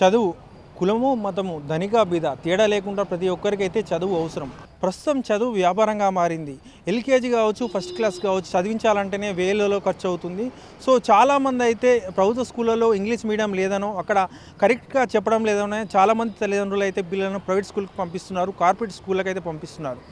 చదువు కులము మతము ధనిక బీద తేడా లేకుండా ప్రతి ఒక్కరికైతే చదువు అవసరం. ప్రస్తుతం చదువు వ్యాపారంగా మారింది. ఎల్కేజీ కావచ్చు ఫస్ట్ క్లాస్ కావచ్చు చదివించాలంటేనే వేలలో ఖర్చు అవుతుంది సో చాలామంది అయితే ప్రభుత్వ స్కూళ్ళలో ఇంగ్లీష్ మీడియం లేదనో అక్కడ కరెక్ట్గా చెప్పడం లేదనో చాలామంది తల్లిదండ్రులు అయితే పిల్లలను ప్రైవేట్ స్కూల్కి పంపిస్తున్నారు కార్పొరేట్ స్కూళ్ళకి అయితే పంపిస్తున్నారు.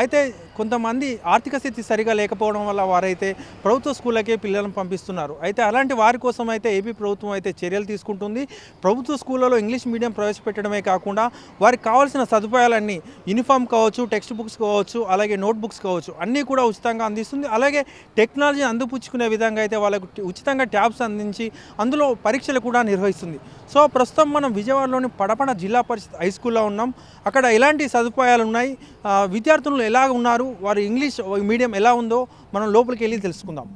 అయితే కొంతమంది ఆర్థిక స్థితి సరిగా లేకపోవడం వల్ల వారైతే ప్రభుత్వ స్కూళ్ళకే పిల్లలను పంపిస్తున్నారు. అయితే అలాంటి వారి కోసం అయితే ఏపీ ప్రభుత్వం అయితే చర్యలు తీసుకుంటుంది. ప్రభుత్వ స్కూళ్ళలో ఇంగ్లీష్ మీడియం ప్రవేశపెట్టడమే కాకుండా వారికి కావాల్సిన సదుపాయాలన్నీ యూనిఫామ్ కావచ్చు టెక్స్ట్ బుక్స్ కావచ్చు అలాగే నోట్ బుక్స్ కావచ్చు అన్నీ కూడా ఉచితంగా అందిస్తుంది. అలాగే టెక్నాలజీ అందిపుచ్చుకునే విధంగా అయితే వాళ్ళకు ఉచితంగా ట్యాబ్స్ అందించి అందులో పరీక్షలు కూడా నిర్వహిస్తుంది. సో ప్రస్తుతం మనం విజయవాడలోని పడపడ జిల్లా పరిషత్ హై స్కూల్లో ఉన్నాం. అక్కడ ఎలాంటి సదుపాయాలు ఉన్నాయి? విద్యార్థులు విద్యార్థులు ఎలా ఉన్నారు వారి ఇంగ్లీష్ మీడియం ఎలా ఉందో మనం లోపలికి వెళ్ళి తెలుసుకుందాం.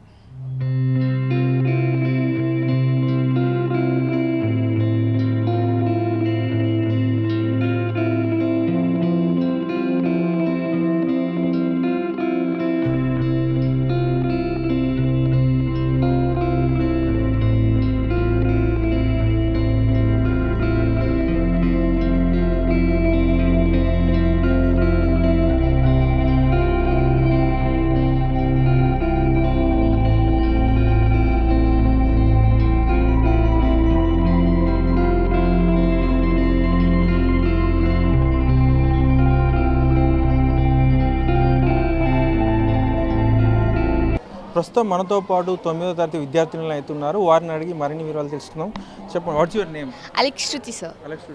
ప్రస్తుతం మనతో పాటు తొమ్మిదో తరగతి విద్యార్థినులు అవుతున్నారు వారిని అడిగి మరిన్ని వివరాలు తెలుసుకుందాం చెప్పండి what's your name Alex Shruti, sir. Alex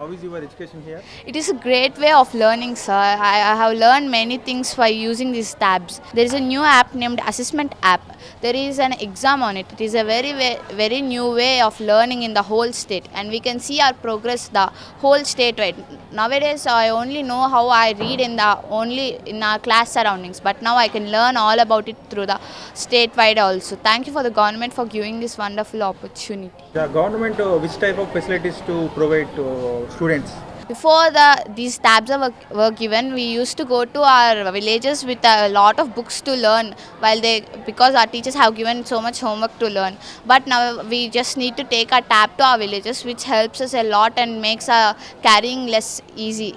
how is your education here a great way of learning, sir. I, I have learned many things by using these tabs. There is a new app named Assessment app. There is an exam on it. It is a very, very, very new way of learning in the whole state, and we can see our progress the whole state. Right nowadays, I only know how I read in the only in our class surroundings, but now I can learn all about it through the statewide also. Thank you for the government for giving this wonderful opportunity. The government, uh, which type of facilities to provide to students? Before the these tabs were, were given, we used to go to our villages with a lot of books to learn. While they because our teachers have given so much homework to learn, but now we just need to take our tab to our villages, which helps us a lot and makes our carrying less easy.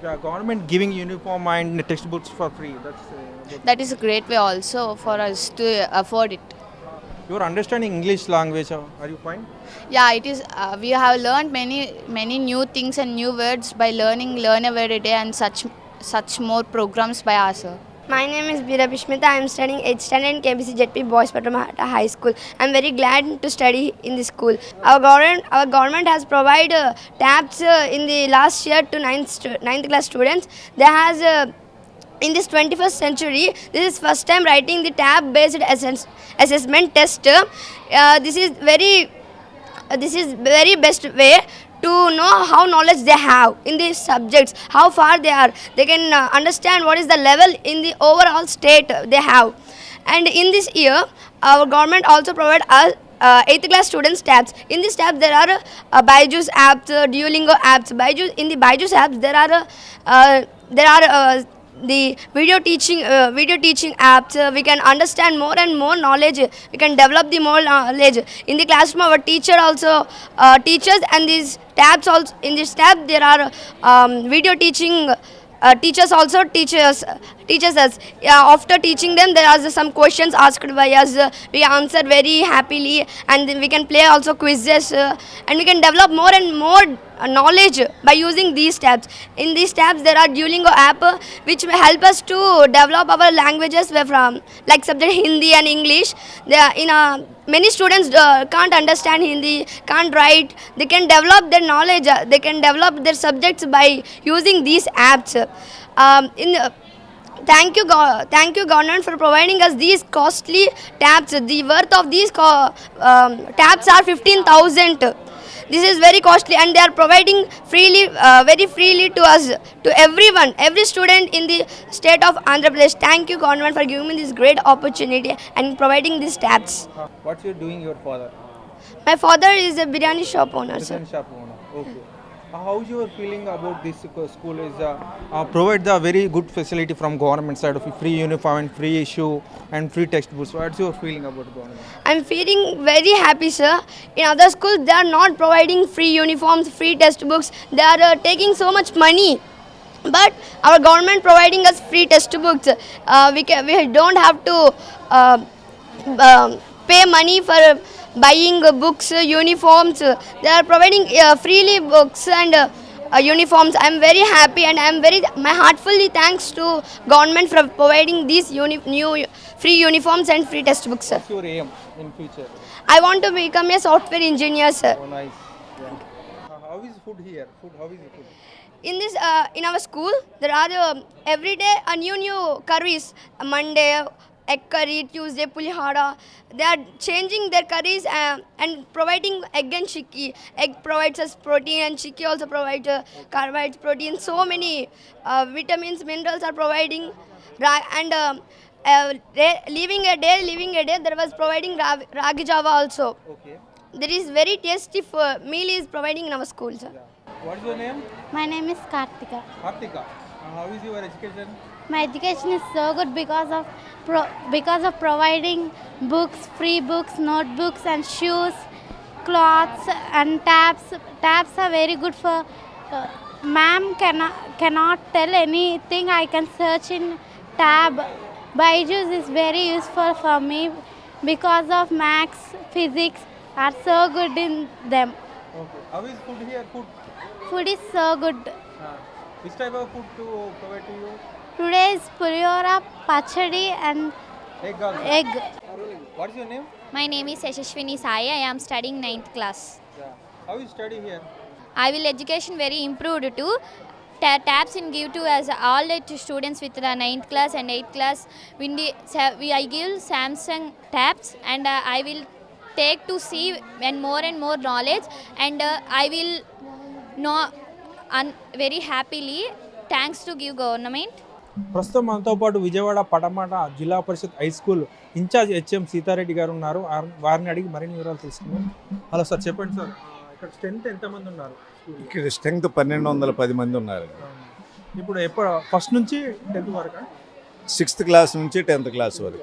The government giving uniform and textbooks for free. That's uh. That is a great way also for us to afford it. you're understanding English language. uh, Are you fine? Yeah, it is. Uh, we have learned many many new things and new words by learning Learn Every Day and such such more programs by us. sir. My name is Bira Bishmita. I am studying 8th standard in KBC JP Boys Patramahata High School. I am very glad to study in this school. Our government, our government has provided uh, tabs uh, in the last year to 9th, stu- 9th class students. There has uh, in this 21st century, this is first time writing the tab based assess- assessment test. Uh, this is very uh, this is very best way to know how knowledge they have in these subjects how far they are. They can uh, understand what is the level in the overall state they have. And in this year our government also provide us uh, 8th class students tabs. In this tab there are uh, byju's apps uh, duolingo apps. Byju's in the byju's apps there are uh, there are uh, the video teaching uh, video teaching apps uh, we can understand more and more knowledge. We can develop the more knowledge. In the classroom our teacher also uh, teaches and these tabs also in this tab there are um, video teaching uh, teachers also teachers teaches us. Yeah, after teaching them there are some questions asked by us. Uh, we answer very happily and we can play also quizzes uh, and we can develop more and more knowledge by using these tabs. In these tabs there are duolingo app which will help us to develop our languages from like subject hindi and english. They are in a many students uh, can't understand hindi can't write. They can develop their knowledge uh, they can develop their subjects by using these apps. Um, in uh, thank you thank you government for providing us these costly tabs. The worth of these um, tabs are 15000 this is very costly and they are providing freely uh, very freely to us to everyone every student in the state of andhra pradesh thank you government for giving me this great opportunity and providing these tabs What you doing your father? my father is a biryani shop owner sir. Shop owner. Okay. How is your feeling about this uh, school is uh, uh, provide the very good facility from government side of free uniform and free issue and free textbooks. What's your feeling about government? I'm feeling very happy, sir. In other schools, they are not providing free uniforms, free textbooks. They are uh, taking so much money. But our government providing us free textbooks. Uh, we can, we don't have to uh, um pay money for buying uh, books, uh, uniforms. They are providing uh, freely books and uh, uh, uniforms. I'm very happy and I'm very my heartfully thanks to government for providing these uni- new free uniforms and free textbooks, sir. What's your aim in future? I want to become a software engineer, sir. Oh, nice. Yeah. Uh, how is food here? Food. How is the food? In this, uh, in our school, there are um, every day a new new curries. Monday, egg curry. Tuesday, pulihara. They are changing their curries uh, and providing egg and chicky. Egg provides us protein, and chicky also provides uh, carbohydrates, protein. So many uh, vitamins, minerals are providing. Ra- and um, uh, day- leaving a day, leaving a day, there was providing ra- ragi java also. Okay. There is very tasty f- meal is providing in our school, sir. Yeah. What is your name? My name is Kartika. Kartika. Uh, how is your education? My education is so good because of pro- because of providing books, free books, notebooks, and shoes, cloths, and tabs. Tabs are very good for. Uh, ma'am cannot cannot tell anything. I can search in tab. Byju's is very useful for me because of max, physics are so good in them. Okay. How is food here? Food. Food is so good. Uh, which type of food to provide to you? Today is puriora, pachadi, and Egg egg. What is your name? My name is Yashashwini Sai. I am studying ninth class. Yeah. How you study here? I will education very improved too. Ta- tabs in give to as all the t- students with the ninth class and eighth class. When the, sa- we, I give Samsung tabs and uh, I will take to see and more and more knowledge and uh, I will know un- very happily. Thanks to give government. ప్రస్తుతం మనతో పాటు Vijayawada Patamata Zilla Parishad high school incharge HM Sita Reddy గారు ఉన్నారు. వారి- వారిని అడిగి మరిన్ని వివరాలు తెలుసుకుందాం. హలో సార్ చెప్పండి సార్. ఇక్కడ స్ట్రెంత్ ఎంతమంది ఉన్నారు? ఇక్కడ స్ట్రెంగ్త్ పన్నెండు వందల పది మంది ఉన్నారు ఇప్పుడు ఎప్పుడు ఫస్ట్ నుంచి టెన్త్ వరకు? సిక్స్త్ క్లాస్ నుంచి టెన్త్ క్లాస్ వరకు.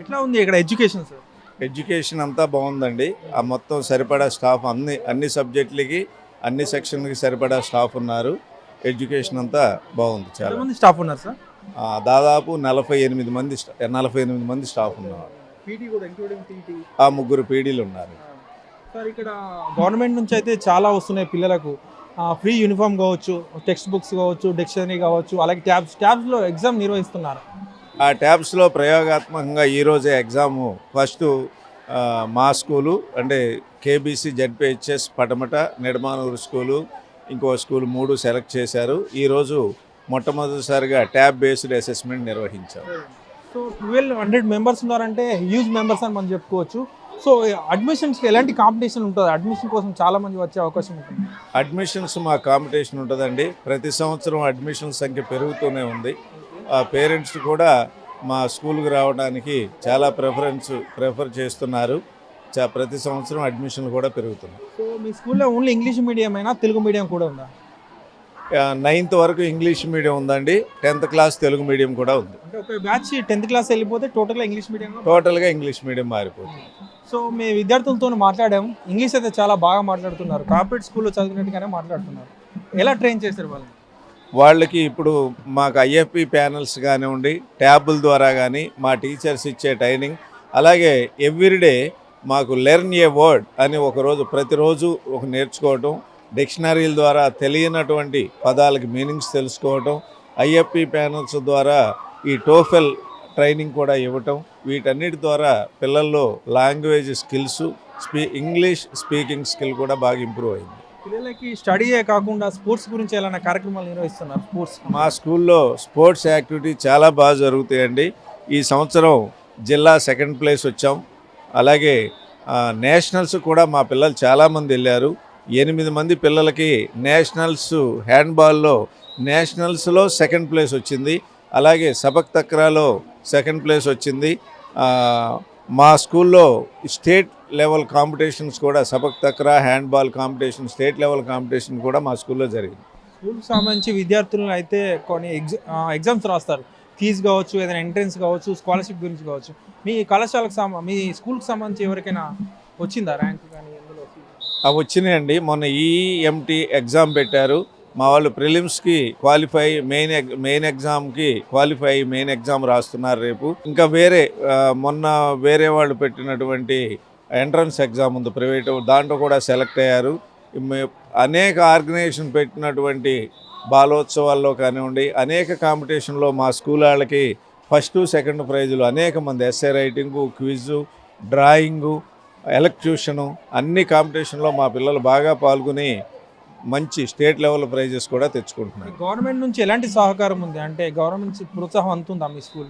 ఎట్లా ఉంది ఇక్కడ ఎడ్యుకేషన్ సార్? ఎడ్యుకేషన్ అంతా బాగుందండి. ఆ మొత్తం సరిపడా స్టాఫ్ అన్ని అన్ని సబ్జెక్టులకి అన్ని సెక్షన్లకి సరిపడా స్టాఫ్ ఉన్నారు. ఎడ్యుకేషన్ అంతా బాగుంది చాలా. ఎంతమంది స్టాఫ్ ఉన్నారు సార్? దాదాపు నలభై ఎనిమిది మంది నలభై ఎనిమిది మంది స్టాఫ్ ఉన్నారు ఆ ముగ్గురు పీడీలు ఉన్నారు. సార్ ఇక్కడ గవర్నమెంట్ నుంచి అయితే చాలా వస్తున్నాయి పిల్లలకు. ఫ్రీ యూనిఫామ్ కావచ్చు టెక్స్ట్ బుక్స్ కావచ్చు డిక్షనరీ కావచ్చు అలాగే ట్యాబ్స్ ట్యాబ్స్లో ఎగ్జామ్ నిర్వహిస్తున్నారు. ఆ ట్యాబ్స్లో ప్రయోగాత్మకంగా ఈరోజే ఎగ్జాము ఫస్ట్ మా స్కూలు అంటే KBC ZPHS Patamata Nidamanuru school ఇంకో స్కూల్ మూడు సెలెక్ట్ చేశారు. ఈరోజు మొట్టమొదటిసారిగా ట్యాబ్ బేస్డ్ అసెస్మెంట్ నిర్వహించారు. సో ట్వెల్వ్ హండ్రెడ్ మెంబర్స్ ఉన్నారంటే హ్యూజ్ మెంబర్స్ అని మనం చెప్పుకోవచ్చు. సో అడ్మిషన్స్కి ఎలాంటి కాంపిటీషన్ ఉంటుంది? అడ్మిషన్ కోసం చాలా మంది వచ్చే అవకాశం ఉంటుంది. అడ్మిషన్స్ మా కాంపిటీషన్ ఉంటుందండి. ప్రతి సంవత్సరం అడ్మిషన్ సంఖ్య పెరుగుతూనే ఉంది. ఆ పేరెంట్స్ కూడా మా స్కూల్కి రావడానికి చాలా ప్రిఫరెన్స్ ప్రిఫర్ చేస్తున్నారు. ప్రతి సంవత్సరం అడ్మిషన్లు కూడా పెరుగుతున్నాయి. సో మీ స్కూల్లో ఓన్లీ ఇంగ్లీష్ మీడియం అయినా తెలుగు మీడియం కూడా ఉందా? నైన్త్ వరకు ఇంగ్లీష్ మీడియం ఉందండి. టెన్త్ క్లాస్ తెలుగు మీడియం కూడా ఉంది. అంటే ఒక బ్యాచ్ టెన్త్ క్లాస్ వెళ్ళిపోతే టోటల్గా ఇంగ్లీష్ మీడియం టోటల్గా ఇంగ్లీష్ మీడియం మారిపోతుంది. సో మీ విద్యార్థులతో మాట్లాడాము. ఇంగ్లీష్ అయితే చాలా బాగా మాట్లాడుతున్నారు. కార్పొరేట్ స్కూల్లో చదివినట్టుగానే మాట్లాడుతున్నారు. ఎలా ట్రైన్ చేశారు వాళ్ళని? వాళ్ళకి ఇప్పుడు మాకు ఐఎఫ్పి ప్యానల్స్ కానివ్వండి ట్యాబుల ద్వారా కానీ మా టీచర్స్ ఇచ్చే ట్రైనింగ్ అలాగే ఎవ్రీడే మాకు లెర్న్ ఏ వర్డ్ అని ఒకరోజు ప్రతిరోజు ఒక నేర్చుకోవటం డిక్షనరీల ద్వారా తెలియనటువంటి పదాలకి మీనింగ్స్ తెలుసుకోవటం ఐఎఫ్పి ప్యానల్స్ ద్వారా ఈ టోఫెల్ ట్రైనింగ్ కూడా ఇవ్వటం వీటన్నిటి ద్వారా పిల్లల్లో లాంగ్వేజ్ స్కిల్స్ స్పీ ఇంగ్లీష్ స్పీకింగ్ స్కిల్ కూడా బాగా ఇంప్రూవ్ అయింది. పిల్లలకి స్టడీయే కాకుండా స్పోర్ట్స్ గురించి ఏమైనా కార్యక్రమాలు నిర్వహిస్తున్నారు స్పోర్ట్స్? మా స్కూల్లో స్పోర్ట్స్ యాక్టివిటీ చాలా బాగా జరుగుతాయండి. ఈ సంవత్సరం జిల్లా సెకండ్ ప్లేస్ వచ్చాం. అలాగే నేషనల్స్ కూడా మా పిల్లలు చాలామంది వెళ్ళారు. ఎనిమిది మంది పిల్లలకి నేషనల్స్ హ్యాండ్బాల్లో నేషనల్స్లో సెకండ్ ప్లేస్ వచ్చింది. అలాగే సబక్ తక్రాలో సెకండ్ ప్లేస్ వచ్చింది. మా స్కూల్లో స్టేట్ లెవెల్ కాంపిటీషన్స్ కూడా sepak takraw handball competition state level competition కూడా మా స్కూల్లో జరిగింది. స్కూల్కి సంబంధించి విద్యార్థులను అయితే కొన్ని ఎగ్జామ్స్ రాస్తారు. ఫీజు కావచ్చు ఏదైనా ఎంట్రన్స్ కావచ్చు స్కాలర్షిప్ గురించి కావచ్చు మీ కళాశాలకు సంబ మీ స్కూల్కి సంబంధించి ఎవరికైనా వచ్చిందా ర్యాంక్ కానీ ఎందులో అవి వచ్చినాయండి. మొన్న ఈఎంటీ ఎగ్జామ్ పెట్టారు. మా వాళ్ళు ప్రిలిమ్స్కి క్వాలిఫై మెయిన్ ఎగ్ మెయిన్ ఎగ్జామ్కి క్వాలిఫై మెయిన్ ఎగ్జామ్ రాస్తున్నారు రేపు. ఇంకా వేరే మొన్న వేరే వాళ్ళు పెట్టినటువంటి ఎంట్రన్స్ ఎగ్జామ్ ఉంది. ప్రైవేట్ దాంట్లో కూడా సెలెక్ట్ అయ్యారు. అనేక ఆర్గనైజేషన్ పెట్టినటువంటి బాలోత్సవాల్లో కానివ్వండి అనేక కాంపిటీషన్లో మా స్కూల్ వాళ్ళకి ఫస్ట్ సెకండ్ ప్రైజులు అనేక మంది essay writing quiz drawing elocution అన్ని కాంపిటీషన్లో మా పిల్లలు బాగా పాల్గొని మంచి స్టేట్ లెవెల్ ప్రైజెస్ కూడా తెచ్చుకుంటున్నారు. గవర్నమెంట్ నుంచి ఎలాంటి సహకారం ఉంది? అంటే గవర్నమెంట్ ప్రోత్సాహం అందుతుందా మీ స్కూల్?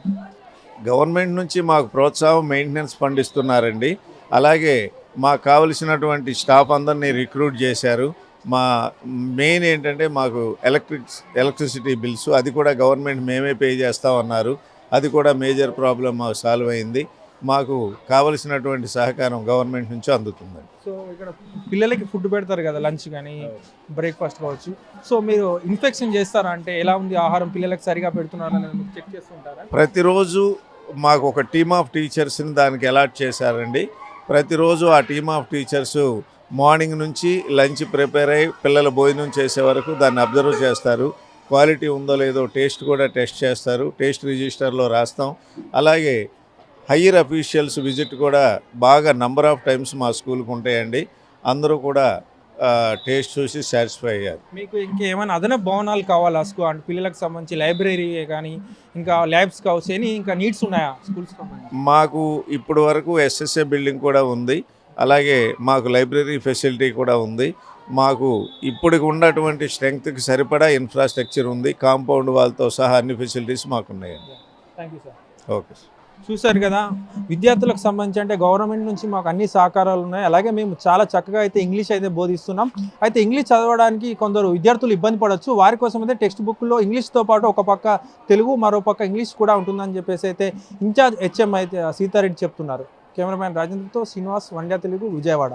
గవర్నమెంట్ నుంచి మాకు ప్రోత్సాహం మెయింటెనెన్స్ ఫండ్ ఇస్తున్నారండి అలాగే మాకు కావలసినటువంటి స్టాఫ్ అందరినీ రిక్రూట్ చేశారు. మా మెయిన్ ఏంటంటే మాకు ఎలక్ట్రిక్ ఎలక్ట్రిసిటీ బిల్స్ అది కూడా గవర్నమెంట్ మేమే పే చేస్తామన్నారు అది కూడా మేజర్ ప్రాబ్లం మాకు సాల్వ్ అయింది. మాకు కావలసినటువంటి సహకారం గవర్నమెంట్ నుంచి అందుతుందండి. సో ఇక్కడ పిల్లలకి ఫుడ్ పెడతారు కదా లంచ్ కానీ బ్రేక్ఫాస్ట్ కావచ్చు. సో మీరు ఇన్ఫెక్షన్ చేస్తారా? అంటే ఎలా ఉంది ఆహారం? పిల్లలకి సరిగా పెడుతున్నారా? లేదా మీరు చెక్ చేస్తుంటారా? ప్రతిరోజు మాకు ఒక టీమ్ ఆఫ్ టీచర్స్ని దానికి అలాట్ చేశారండి. ప్రతిరోజు ఆ టీమ్ ఆఫ్ టీచర్స్ మార్నింగ్ నుంచి లంచ్ ప్రిపేర్ అయ్యి పిల్లల భోజనం చేసే వరకు దాన్ని అబ్జర్వ్ చేస్తారు. క్వాలిటీ ఉందో లేదో టేస్ట్ కూడా టెస్ట్ చేస్తారు. టేస్ట్ రిజిస్టర్లో రాస్తాం. అలాగే హయ్యర్ అఫీషియల్స్ విజిట్ కూడా బాగా నంబర్ ఆఫ్ టైమ్స్ మా స్కూల్కి ఉంటాయండి. అందరూ కూడా టేస్ట్ చూసి సాటిస్ఫై అయ్యారు. మీకు ఇంకేమైనా అదనపు భవనాలు కావాలా స్కూల్ అంటే పిల్లలకు సంబంధించి లైబ్రరీ కానీ ఇంకా ల్యాబ్స్ కావచ్చు ఇంకా నీడ్స్ ఉన్నాయా స్కూల్స్ మాకు ఇప్పుడు వరకు ఎస్ఎస్ఏ బిల్డింగ్ కూడా ఉంది. అలాగే మాకు లైబ్రరీ ఫెసిలిటీ కూడా ఉంది. మాకు ఇప్పటికి ఉన్నటువంటి స్ట్రెంగ్త్కి సరిపడా ఇన్ఫ్రాస్ట్రక్చర్ ఉంది. కాంపౌండ్ వాళ్ళతో సహా అన్ని ఫెసిలిటీస్ మాకు ఉన్నాయండి థ్యాంక్ యూ సార్. ఓకే చూశారు కదా విద్యార్థులకు సంబంధించి అంటే గవర్నమెంట్ నుంచి మాకు అన్ని సహకారాలు ఉన్నాయి. అలాగే మేము చాలా చక్కగా అయితే ఇంగ్లీష్ అయితే బోధిస్తున్నాం. అయితే ఇంగ్లీష్ చదవడానికి కొందరు విద్యార్థులు ఇబ్బంది పడవచ్చు వారి కోసం అయితే టెక్స్ట్ బుక్లో ఇంగ్లీష్తో పాటు ఒక పక్క తెలుగు మరో పక్క ఇంగ్లీష్ కూడా ఉంటుందని చెప్పేసి అయితే ఇన్ఛార్జ్ హెచ్ఎం అయితే సీతారెడ్డి చెప్తున్నారు. కెమెరామ్యాన్ రాజేంద్రతో శ్రీనివాస్ వండ్యా తెలుగు విజయవాడ.